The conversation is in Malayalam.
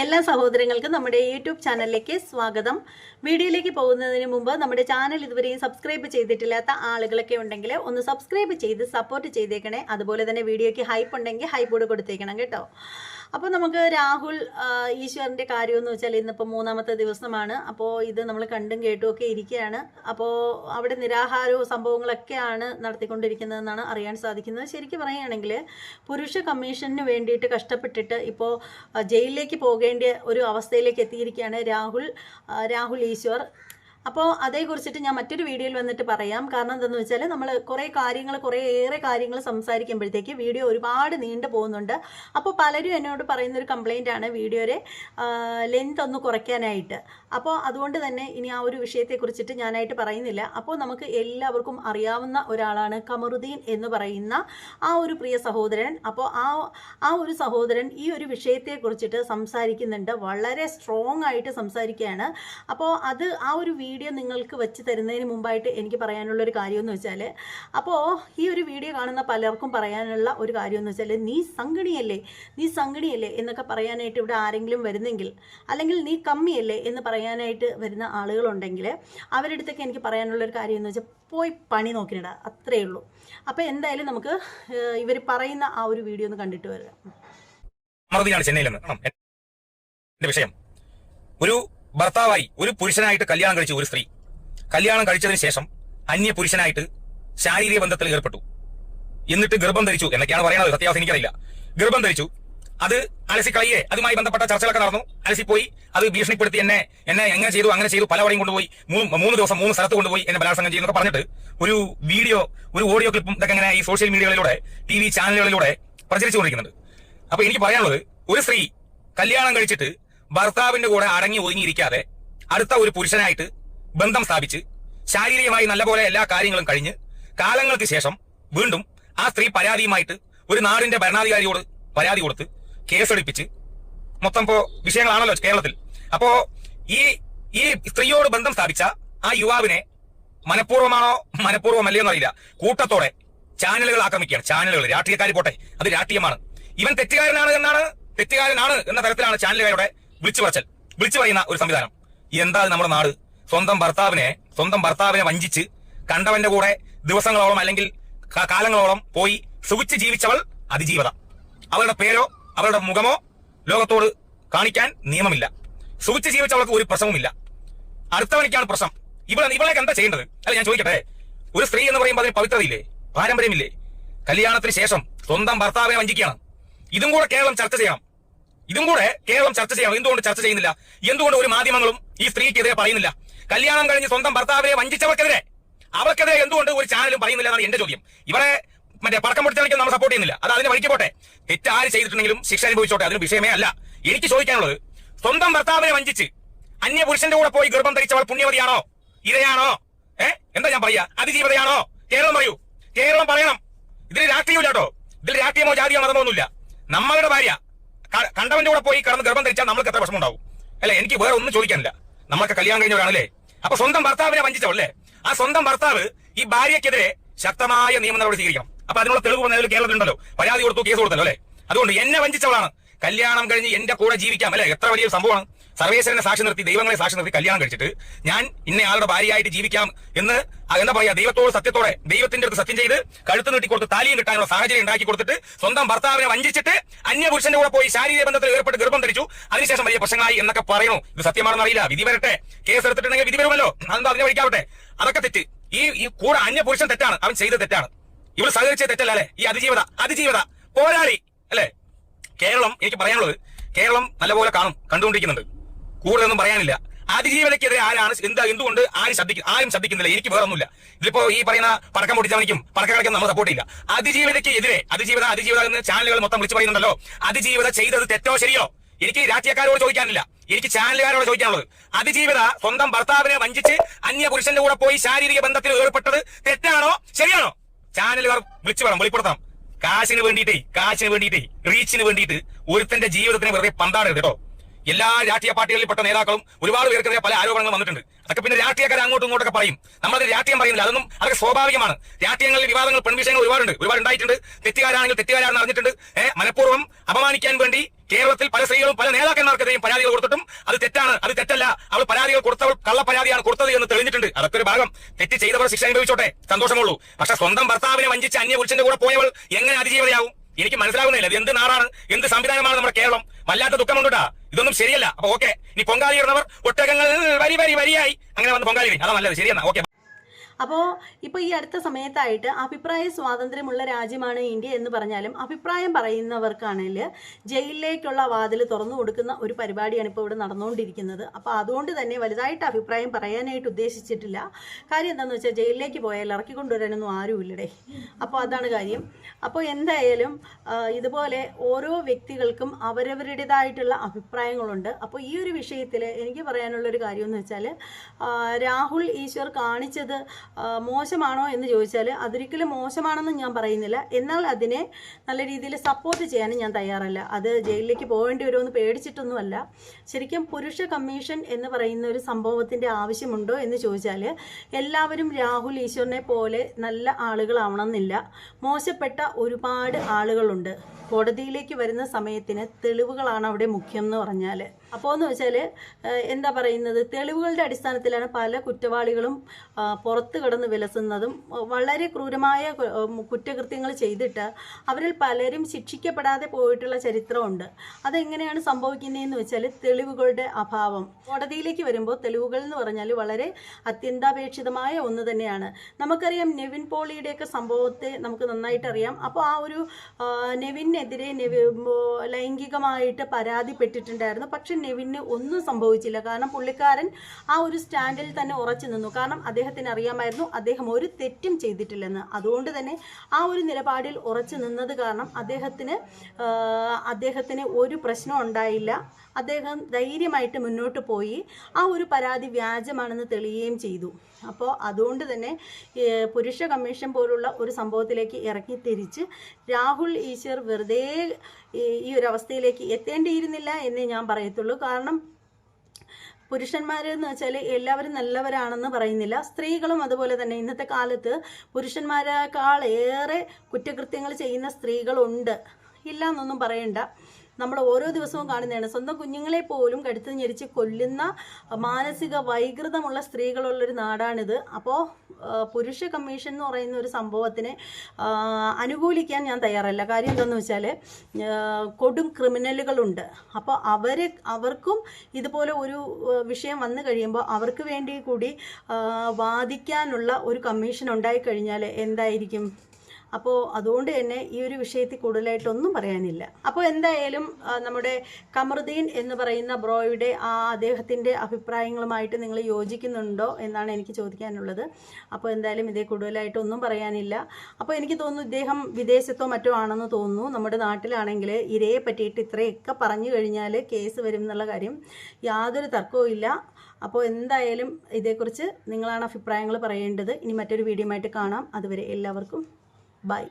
എല്ലാ സഹോദരങ്ങൾക്കും നമ്മുടെ യൂട്യൂബ് ചാനലിലേക്ക് സ്വാഗതം. വീഡിയോയിലേക്ക് പോകുന്നതിന് മുമ്പ് നമ്മുടെ ചാനൽ ഇതുവരെയും സബ്സ്ക്രൈബ് ചെയ്തിട്ടില്ലാത്ത ആളുകളൊക്കെ ഉണ്ടെങ്കിൽ ഒന്ന് സബ്സ്ക്രൈബ് ചെയ്ത് സപ്പോർട്ട് ചെയ്തേക്കണേ. അതുപോലെ തന്നെ വീഡിയോയ്ക്ക് ഹൈപ്പ് ഉണ്ടെങ്കിൽ ഹൈപ്പ് കൂടെ കൊടുത്തേക്കണം കേട്ടോ. അപ്പോൾ നമുക്ക് രാഹുൽ ഈശ്വരന്റെ കാര്യം കാര്യമെന്ന് വെച്ചാൽ ഇന്നിപ്പോ മൂന്നാമത്തെ ദിവസമാണ്. അപ്പോൾ ഇത് നമ്മൾ കണ്ടും കേട്ടും ഒക്കെ ഇരിക്കുകയാണ്. അപ്പോൾ അവിടെ നിരാഹാരവും സംഭവങ്ങളൊക്കെയാണ് നടത്തിക്കൊണ്ടിരിക്കുന്നതെന്നാണ് അറിയാൻ സാധിക്കുന്നത്. ശരിക്കും പറയുകയാണെങ്കിൽ പുരുഷ കമ്മീഷന് വേണ്ടിയിട്ട് കഷ്ടപ്പെട്ടിട്ട് ഇപ്പോൾ ജയിലിലേക്ക് പോകേണ്ട ഒരു അവസ്ഥയിലേക്ക് എത്തിയിരിക്കുകയാണ് രാഹുൽ രാഹുൽ ഈശ്വർ. അപ്പോൾ അതേക്കുറിച്ചിട്ട് ഞാൻ മറ്റൊരു വീഡിയോയിൽ വന്നിട്ട് പറയാം. കാരണം എന്താണെന്ന് വെച്ചാൽ നമ്മൾ കുറേ കാര്യങ്ങൾ കുറേ ഏറെ കാര്യങ്ങൾ സംസാരിക്കുമ്പോഴത്തേക്ക് വീഡിയോ ഒരുപാട് നീണ്ടു പോകുന്നുണ്ട്. അപ്പോൾ പലരും എന്നോട് പറയുന്ന ഒരു കംപ്ലൈന്റ് ആണ് വീഡിയോയുടെ ലെങ്ത് ഒന്ന് കുറയ്ക്കാനായിട്ട്. അപ്പോൾ അതുകൊണ്ട് തന്നെ ഇനി ആ ഒരു വിഷയത്തെക്കുറിച്ചിട്ട് ഞാനായിട്ട് പറയുന്നില്ല. അപ്പോൾ നമുക്ക് എല്ലാവർക്കും അറിയാവുന്ന ഒരാളാണ് കമറുദ്ദീൻ എന്ന് പറയുന്ന ആ ഒരു പ്രിയ സഹോദരൻ. അപ്പോൾ ആ ആ ഒരു സഹോദരൻ ഈ ഒരു വിഷയത്തെക്കുറിച്ചിട്ട് സംസാരിക്കുന്നുണ്ട്. വളരെ സ്ട്രോങ് ആയിട്ട് സംസാരിക്കുകയാണ്. അപ്പോൾ അത് ആ ഒരു നിങ്ങൾക്ക് വെച്ച് തരുന്നതിന് മുമ്പായിട്ട് എനിക്ക് പറയാനുള്ള ഒരു കാര്യമെന്ന് വെച്ചാൽ അപ്പോൾ ഈ ഒരു വീഡിയോ കാണുന്ന പലർക്കും പറയാനുള്ള ഒരു കാര്യമെന്ന് വെച്ചാൽ നീ സംഘടിയല്ലേ നീ സംഘടിയല്ലേ എന്നൊക്കെ പറയാനായിട്ട് ഇവിടെ ആരെങ്കിലും വരുന്നെങ്കിൽ അല്ലെങ്കിൽ നീ കമ്മിയല്ലേ എന്ന് പറയാനായിട്ട് വരുന്ന ആളുകളുണ്ടെങ്കിൽ അവരുടെ അടുത്തൊക്കെ എനിക്ക് പറയാനുള്ള ഒരു കാര്യം എന്ന് വെച്ചാൽ പോയി പണി നോക്കിനിട അത്രയേ ഉള്ളൂ. അപ്പോൾ എന്തായാലും നമുക്ക് ഇവർ പറയുന്ന ആ ഒരു വീഡിയോ ഒന്ന് കണ്ടിട്ട് വരാം. ചെന്നൈയിൽ? എന്റെ വിഷയം. ഒരു ഭർത്താവായി ഒരു പുരുഷനായിട്ട് കല്യാണം കഴിച്ച ഒരു സ്ത്രീ. കല്യാണം കഴിച്ചതിന് ശേഷം അന്യ പുരുഷനായിട്ട് ശാരീരിക ബന്ധത്തിൽ ഏർപ്പെട്ടു. എന്നിട്ട് ഗർഭം ധരിച്ചു എന്നൊക്കെയാണ് പറയുന്നത്. സത്യാവസ്ഥ എനിക്കറിയില്ല. ഗർഭം ധരിച്ചു. അത് അലസി കളയെ അതുമായി ബന്ധപ്പെട്ട ചർച്ചകളൊക്കെ നടന്നു. അലസി പോയി അത് ഭീഷണിപ്പെടുത്തി എന്നെ എന്നെ എങ്ങനെ ചെയ്തു അങ്ങനെ ചെയ്തു പലവരെയും കൊണ്ടുപോയി. മൂന്ന് മൂന്ന് ദിവസം മൂന്ന് സ്ഥലത്ത് കൊണ്ടുപോയി എന്നെ ബലാത്സംഗം ചെയ്യുന്നൊക്കെ പറഞ്ഞിട്ട് ഒരു വീഡിയോ ഒരു ഓഡിയോ ക്ലിപ്പും ഇതൊക്കെ ഇങ്ങനെ ഈ സോഷ്യൽ മീഡിയകളിലൂടെ ടി വി ചാനലുകളിലൂടെ പ്രചരിച്ചുകൊണ്ടിരിക്കുന്നുണ്ട്. അപ്പൊ എനിക്ക് പറയാനുള്ളത് ഒരു സ്ത്രീ കല്യാണം കഴിച്ചിട്ട് ഭർത്താവിന്റെ കൂടെ അടങ്ങി ഒതുങ്ങിയിരിക്കാതെ അടുത്ത ഒരു പുരുഷനായിട്ട് ബന്ധം സ്ഥാപിച്ച് ശാരീരികമായി നല്ലപോലെ എല്ലാ കാര്യങ്ങളും കഴിഞ്ഞ് കാലങ്ങൾക്ക് ശേഷം വീണ്ടും ആ സ്ത്രീ പരാതിയുമായിട്ട് ഒരു നാടിന്റെ ഭരണാധികാരിയോട് പരാതി കൊടുത്ത് കേസെടുപ്പിച്ച്. മൊത്തം ഇപ്പോ വിഷയങ്ങളാണല്ലോ കേരളത്തിൽ. അപ്പോ ഈ ഈ സ്ത്രീയോട് ബന്ധം സ്ഥാപിച്ച ആ യുവാവിനെ മനഃപൂർവമാണോ മനഃപൂർവമല്ലയോ എന്നറിയില്ല. കൂട്ടത്തോടെ ചാനലുകൾ ആക്രമിക്കുകയാണ്. ചാനലുകൾ. രാഷ്ട്രീയക്കാരി പോട്ടെ. അത് രാഷ്ട്രീയമാണ്. ഇവൻ തെറ്റുകാരനാണ് എന്നാണ് തെറ്റുകാരനാണ് എന്ന തരത്തിലാണ് ചാനലുകാരുടെ വിളിച്ചു പറച്ചൽ വിളിച്ചു പറയുന്ന ഒരു സംവിധാനം. എന്താ നമ്മുടെ നാട്? സ്വന്തം ഭർത്താവിനെ സ്വന്തം ഭർത്താവിനെ വഞ്ചിച്ച് കണ്ടവന്റെ കൂടെ ദിവസങ്ങളോളം അല്ലെങ്കിൽ കാലങ്ങളോളം പോയി സുഖിച്ച് ജീവിച്ചവൾ അതിജീവത. അവരുടെ പേരോ അവരുടെ മുഖമോ ലോകത്തോട് കാണിക്കാൻ നിയമമില്ല. സുഖിച്ച് ജീവിച്ചവൾക്ക് ഒരു പ്രശ്നവുമില്ല. അടുത്തവനിക്കാണ് പ്രശ്നം. ഇവിടെ ഇവളേക്ക് എന്താ ചെയ്യേണ്ടത്? അല്ല ഞാൻ ചോദിക്കട്ടെ. ഒരു സ്ത്രീ എന്ന് പറയുമ്പോൾ അതിന് പവിത്രതയില്ലേ? പാരമ്പര്യമില്ലേ? കല്യാണത്തിന് ശേഷം സ്വന്തം ഭർത്താവിനെ വഞ്ചിക്കുകയാണ്. ഇതും കൂടെ കേരളം ചർച്ച ചെയ്യണം. ഇതും കൂടെ കേരളം ചർച്ച ചെയ്യണം എന്തുകൊണ്ട് ചർച്ച ചെയ്യുന്നില്ല? എന്തുകൊണ്ട് ഒരു മാധ്യമങ്ങളും ഈ സ്ത്രീക്കെതിരെ പറയുന്നില്ല? കല്യാണം കഴിഞ്ഞ് സ്വന്തം ഭർത്താവിനെ വഞ്ചിച്ചവർക്കെതിരെ. അവർക്കെതിരെ എന്തുകൊണ്ട് ഒരു ചാനലും പറയുന്നില്ല എന്നാണ് എന്റെ ചോദ്യം. ഇവരെ മറ്റേ പടക്കം പൊട്ടിച്ചാണെങ്കിൽ നമ്മൾ സപ്പോർട്ട് ചെയ്യുന്നില്ല. അത് അതിന് വഴിക്ക് പോട്ടെ. ആര് ചെയ്തിട്ടുണ്ടെങ്കിലും ശിക്ഷ അനുഭവിച്ചോട്ടെ. അതിന് വിഷയമേ അല്ല. എനിക്ക് ചോദിക്കാനുള്ളത് സ്വന്തം ഭർത്താവിനെ വഞ്ചിച്ച് അന്യ പുരുഷന്റെ കൂടെ പോയി ഗർഭം ധരിച്ചവൾ പുണ്യവതിയാണോ? ഇരയാണോ? ഏ? എന്താ ഞാൻ പറയാ അതിജീവിതയാണോ? കേരളം പറയൂ. കേരളം പറയണം. ഇതിൽ രാഷ്ട്രീയമില്ല കേട്ടോ ഇതിൽ രാഷ്ട്രീയമോ ജാതിയോ മതമോ ഒന്നുമില്ല. നമ്മളുടെ ഭാര്യ കണ്ടവന്റെ കൂടെ പോയി കടന്ന് ഗർഭം ധരിച്ചാൽ നമ്മൾക്ക് എത്ര വിഷമം ഉണ്ടാവും അല്ലെ? എനിക്ക് വേറെ ഒന്നും ചോദിക്കാനില്ല. നമ്മൾക്ക് കല്യാണം കഴിഞ്ഞവരാണല്ലേ? അപ്പൊ സ്വന്തം ഭർത്താവിനെ വഞ്ചിച്ചവല്ലേ ആ സ്വന്തം ഭർത്താവ് ഈ ഭാര്യക്കെതിരെ ശക്തമായ നിയമ നടപടി സ്വീകരിക്കണം. അപ്പൊ അതിനുള്ള തെളിവ് നിലവിൽ കേരളത്തിലുണ്ടല്ലോ പരാതി കൊടുത്തു കേസ് കൊടുത്തല്ലോ അല്ലെ? അതുകൊണ്ട് എന്നെ വഞ്ചിച്ചവളാണ്. കല്യാണം കഴിഞ്ഞ് എന്റെ കൂടെ ജീവിക്കാം അല്ലെ? എത്ര വലിയ സംഭവമാണ്. സർവേശ്വരനെ സാക്ഷി നിർത്തി ദൈവങ്ങളെ സാക്ഷി നിർത്തി കല്യാണം കഴിച്ചിട്ട് ഞാൻ ഇന്നയാളുടെ ഭാര്യയായിട്ട് ജീവിക്കാം എന്ന് എന്താ പറയാ ദൈവത്തോട് സത്യത്തോടെ ദൈവത്തിന്റെ അടുത്ത് സത്യം ചെയ്ത് കഴുത്ത് നീട്ടി കൊടുത്ത് താലിയും കിട്ടാനുള്ള സാഹചര്യം ഉണ്ടാക്കി കൊടുത്തിട്ട് സ്വന്തം ഭർത്താവിനെ വഞ്ചിച്ചിട്ട് അന്യ പുരുഷന്റെ കൂടെ പോയി ശാരീരിക ബന്ധത്തിൽ ഏർപ്പെട്ട് ഗർഭം ധരിച്ചു. അതിനുശേഷം വലിയ പ്രശ്നങ്ങളായി എന്നൊക്കെ പറയണു ഇത് സത്യമാണെന്ന് അറിയില്ല. വിധി വരട്ടെ. കേസ് എടുത്തിട്ടുണ്ടെങ്കിൽ വിധി വരുമല്ലോ. അതെന്താ അതിനെ വഴിക്കാവട്ടെ? അതൊക്കെ തെറ്റ്. ഈ ഈ കൂടെ അന്യ പുരുഷൻ തെറ്റാണ്. അവൻ ചെയ്ത തെറ്റാണ്. ഇവൾ സഹകരിച്ച തെറ്റല്ല അല്ലെ? ഈ അതിജീവത അതിജീവത പോരാളി അല്ലെ? കേരളം എനിക്ക് പറയാനുള്ളത് കേരളം നല്ലപോലെ കാണും കണ്ടുകൊണ്ടിരിക്കുന്നുണ്ട്. കൂടുതലൊന്നും പറയാനില്ല. അതിജീവനക്കെതിരെ ആരാണ് എന്താ എന്തുകൊണ്ട് ആരും ശ്രദ്ധിക്കും ആരും ശ്രദ്ധിക്കുന്നില്ല എനിക്ക് വേറെ ഒന്നുമില്ല ഇതിപ്പോ ഈ പറയുന്ന പടക്കം പൊടിച്ചവനിക്കും പടക്കം കളിക്കാൻ നമ്മൾ സപ്പോർട്ട് ഇല്ല അതിജീവിതയ്ക്ക് എതിരെ അതിജീവിത അതിജീവിത എന്ന് ചാനലുകൾ മൊത്തം വിളിച്ചു പറയുന്നുണ്ടല്ലോ. അതിജീവിത ചെയ്തത് തെറ്റോ ശരിയോ? എനിക്ക് രാഷ്ട്രീയക്കാരോട് ചോദിക്കാനില്ല. എനിക്ക് ചാനലുകാരോട് ചോദിക്കാനുള്ളത്. അതിജീവിത സ്വന്തം ഭർത്താവിനെ വഞ്ചിച്ച് അന്യ പുരുഷന്റെ കൂടെ പോയി ശാരീരിക ബന്ധത്തിൽ ഏർപ്പെട്ടത് തെറ്റാണോ ശരിയാണോ? ചാനലുകാർ വിളിച്ചു വേണം വെളിപ്പെടുത്താം. കാശിന് വേണ്ടിയിട്ടേ കാശിന് വേണ്ടിയിട്ടേ റീച്ചിന് വേണ്ടിയിട്ട് ഒരുത്തന്റെ ജീവിതത്തിന് വെറുതെ പന്താണ് കേട്ടോ. എല്ലാ രാഷ്ട്രീയ പാർട്ടികളിൽ പെട്ട നേതാക്കളും ഒരുപാട് പേർക്കെതിരെ പല ആരോപണങ്ങൾ വന്നിട്ടുണ്ട്. അതൊക്കെ പിന്നെ രാഷ്ട്രീയക്കാർ അങ്ങോട്ടും ഇങ്ങോട്ടൊക്കെ പറയും. നമ്മളത് രാഷ്ട്രീയം പറയുന്നില്ല. അതൊന്നും അതൊക്കെ സ്വാഭാവികമാണ്. രാഷ്ട്രീയങ്ങളിൽ വിവാദങ്ങൾ പെൺവിഷയങ്ങൾ ഒരുപാടുണ്ട്. ഒരുപാട് ഉണ്ടായിട്ടുണ്ട്. തെറ്റുകാരാണെങ്കിൽ തെറ്റുകാരാണെന്ന് അറിഞ്ഞിട്ടുണ്ട്. ഏഹ് മനഃപൂർവം അപമാനിക്കാൻ വേണ്ടി കേരളത്തിൽ പല സ്ത്രീകളും പല നേതാക്കന്മാർക്കെതിരെയും പരാതികൾ കൊടുത്തിട്ടും അത് തെറ്റാണ് അത് തെറ്റല്ല. അവൾ പരാതികൾ കൊടുത്തവൾ കള്ള പരാതിയാണ് കൊടുത്തത് എന്ന് തെളിഞ്ഞിട്ടുണ്ട്. അതൊക്കെ ഒരു ഭാഗം. തെറ്റ് ചെയ്തവർ ശിക്ഷ അനുഭവിച്ചോട്ടെ. സന്തോഷമുള്ളൂ. പക്ഷെ സ്വന്തം ഭർത്താവിനെ വഞ്ചിച്ച് അന്യ പുരുഷന്റെ കൂടെ പോയവൾ എങ്ങനെ അതിജീവതയാവും? എനിക്ക് മനസ്സിലാകുന്നില്ല എന്ത് നാടാണ്? എന്ത് സംവിധാനമാണ് നമ്മുടെ കേരളം? വല്ലാത്ത ദുഃഖമുണ്ടാ ഇതൊന്നും ശരിയല്ല. അപ്പൊ ഓക്കെ ഇനി പൊങ്കാലി ഇടുന്നവർ ഒട്ടകങ്ങൾ വരി വരി വരിയായി. അങ്ങനെ വന്ന് പൊങ്കാലി. അതാ നല്ലത്. ശരിയെന്നാ. ഓക്കെ അപ്പോൾ ഇപ്പോൾ ഈ അടുത്ത സമയത്തായിട്ട് അഭിപ്രായ സ്വാതന്ത്ര്യമുള്ള രാജ്യമാണ് ഇന്ത്യ എന്ന് പറഞ്ഞാലും അഭിപ്രായം പറയുന്നവർക്കാണെങ്കിൽ ജയിലിലേക്കുള്ള വാതിൽ തുറന്നു കൊടുക്കുന്ന ഒരു പരിപാടിയാണ് ഇപ്പോൾ ഇവിടെ നടന്നുകൊണ്ടിരിക്കുന്നത്. അപ്പോൾ അതുകൊണ്ട് തന്നെ വലുതായിട്ട് അഭിപ്രായം പറയാനായിട്ട് ഉദ്ദേശിച്ചിട്ടില്ല. കാര്യം എന്താണെന്ന് വെച്ചാൽ ജയിലിലേക്ക് പോയാൽ ഇറക്കിക്കൊണ്ടുവരാനൊന്നും ആരുമില്ലടേ. അപ്പോൾ അതാണ് കാര്യം. അപ്പോൾ എന്തായാലും ഇതുപോലെ ഓരോ വ്യക്തികൾക്കും അവരവരുടേതായിട്ടുള്ള അഭിപ്രായങ്ങളുണ്ട്. അപ്പോൾ ഈ ഒരു വിഷയത്തിൽ എനിക്ക് പറയാനുള്ളൊരു കാര്യം എന്ന് വെച്ചാൽ രാഹുൽ ഈശ്വർ കാണിച്ചത് മോശമാണോ എന്ന് ചോദിച്ചാൽ അതൊരിക്കലും മോശമാണെന്ന് ഞാൻ പറയുന്നില്ല. എന്നാൽ അതിനെ നല്ല രീതിയിൽ സപ്പോർട്ട് ചെയ്യാനും ഞാൻ തയ്യാറല്ല. അത് ജയിലിലേക്ക് പോകേണ്ടി വരുമെന്ന് പേടിച്ചിട്ടൊന്നുമല്ല. ശരിക്കും പുരുഷ കമ്മീഷൻ എന്ന് പറയുന്ന ഒരു സംഭവത്തിന്റെ ആവശ്യമുണ്ടോ എന്ന് ചോദിച്ചാൽ എല്ലാവരും രാഹുൽ ഈശ്വറിനെ പോലെ നല്ല ആളുകളാവണമെന്നില്ല. മോശപ്പെട്ട ഒരുപാട് ആളുകളുണ്ട്. കോടതിയിലേക്ക് വരുന്ന സമയത്തിന് തെളിവുകളാണ് അവിടെ മുഖ്യം എന്ന് പറഞ്ഞാൽ അപ്പോൾ എന്ന് വെച്ചാൽ എന്താ പറയുന്നത്? തെളിവുകളുടെ അടിസ്ഥാനത്തിലാണ് പല കുറ്റവാളികളും പുറത്ത് കിടന്ന് വിലസുന്നതും വളരെ ക്രൂരമായ കുറ്റകൃത്യങ്ങൾ ചെയ്തിട്ട് അവരിൽ പലരും ശിക്ഷിക്കപ്പെടാതെ പോയിട്ടുള്ള ചരിത്രമുണ്ട്. അതെങ്ങനെയാണ് സംഭവിക്കുന്നതെന്ന് വെച്ചാൽ തെളിവുകളുടെ അഭാവം. കോടതിയിലേക്ക് വരുമ്പോൾ തെളിവുകൾ എന്ന് പറഞ്ഞാൽ വളരെ അത്യന്താപേക്ഷിതമായ ഒന്ന് തന്നെയാണ്. നമുക്കറിയാം നെവിൻ പോളിയുടെയൊക്കെ സംഭവത്തെ നമുക്ക് നന്നായിട്ട് അറിയാം അപ്പോൾ ആ ഒരു നെവിനെതിരെ നെവി ലൈംഗികമായിട്ട് പരാതിപ്പെട്ടിട്ടുണ്ടായിരുന്നു. പക്ഷെ നെവിന് ഒന്നും സംഭവിച്ചില്ല. കാരണം പുള്ളിക്കാരൻ ആ ഒരു സ്റ്റാൻഡിൽ തന്നെ ഉറച്ചു നിന്നു. കാരണം അദ്ദേഹത്തിന് അറിയാമായിരുന്നു അദ്ദേഹം ഒരു തെറ്റും ചെയ്തിട്ടില്ലെന്ന്. അതുകൊണ്ട് തന്നെ ആ ഒരു നിലപാടിൽ ഉറച്ചു നിന്നത് കാരണം അദ്ദേഹത്തിന് അദ്ദേഹത്തിന് ഒരു പ്രശ്നം ഉണ്ടായില്ല. അദ്ദേഹം ധൈര്യമായിട്ട് മുന്നോട്ട് പോയി. ആ ഒരു പരാതി വ്യാജമാണെന്ന് തെളിയുകയും ചെയ്തു. അപ്പോൾ അതുകൊണ്ട് തന്നെ പുരുഷ കമ്മീഷൻ പോലുള്ള ഒരു സംഭവത്തിലേക്ക് ഇറക്കി തിരിച്ച് രാഹുൽ ഈശ്വർ വെറുതെ ഈ ഒരു അവസ്ഥയിലേക്ക് എത്തേണ്ടിയിരുന്നില്ല എന്നേ ഞാൻ പറയത്തുള്ളൂ. കാരണം പുരുഷന്മാരെന്ന് വെച്ചാൽ എല്ലാവരും നല്ലവരാണെന്ന് പറയുന്നില്ല. സ്ത്രീകളും അതുപോലെ തന്നെ ഇന്നത്തെ കാലത്ത് പുരുഷന്മാരെക്കാൾ ഏറെ കുറ്റകൃത്യങ്ങൾ ചെയ്യുന്ന സ്ത്രീകളുണ്ട്. ഇല്ല എന്നൊന്നും പറയണ്ട. നമ്മൾ ഓരോ ദിവസവും കാണുന്നതാണ്. സ്വന്തം കുഞ്ഞുങ്ങളെ പോലും കടുത്ത് ഞെരിച്ച് കൊല്ലുന്ന മാനസിക വൈകൃതമുള്ള സ്ത്രീകളുള്ളൊരു നാടാണിത്. അപ്പോൾ പുരുഷ കമ്മീഷൻ എന്ന് പറയുന്ന ഒരു സംഭവത്തിനെ അനുകൂലിക്കാൻ ഞാൻ തയ്യാറല്ല. കാര്യം എന്താണെന്ന് വെച്ചാൽ കൊടും ക്രിമിനലുകളുണ്ട്. അപ്പോൾ അവർ അവർക്കും ഇതുപോലെ ഒരു വിഷയം വന്നു കഴിയുമ്പോൾ അവർക്ക് വേണ്ടി കൂടി വാദിക്കാനുള്ള ഒരു കമ്മീഷൻ ഉണ്ടായിക്കഴിഞ്ഞാൽ എന്തായിരിക്കും? അപ്പോൾ അതുകൊണ്ട് തന്നെ ഈ ഒരു വിഷയത്തിൽ കൂടുതലായിട്ടൊന്നും പറയാനില്ല. അപ്പോൾ എന്തായാലും നമ്മുടെ കമറുദ്ദീൻ എന്ന് പറയുന്ന ബ്രോയുടെ ആ അദ്ദേഹത്തിന്റെ അഭിപ്രായങ്ങളുമായിട്ട് നിങ്ങൾ യോജിക്കുന്നുണ്ടോ എന്നാണ് എനിക്ക് ചോദിക്കാനുള്ളത്. അപ്പോൾ എന്തായാലും ഇതേ കൂടുതലായിട്ടൊന്നും പറയാനില്ല. അപ്പോൾ എനിക്ക് തോന്നുന്നു ഇദ്ദേഹം വിദേശത്തോ മറ്റോ ആണെന്ന് തോന്നുന്നു. നമ്മുടെ നാട്ടിലാണെങ്കിൽ ഇരയെ പറ്റിയിട്ട് ഇത്രയൊക്കെ പറഞ്ഞു കഴിഞ്ഞാൽ കേസ് വരും എന്നുള്ള കാര്യം യാതൊരു തർക്കവും ഇല്ല. അപ്പോൾ എന്തായാലും ഇതേക്കുറിച്ച് നിങ്ങളാണ് അഭിപ്രായങ്ങൾ പറയേണ്ടത്. ഇനി മറ്റൊരു വീഡിയോ ആയിട്ട് കാണാം. അതുവരെ എല്ലാവർക്കും Bye.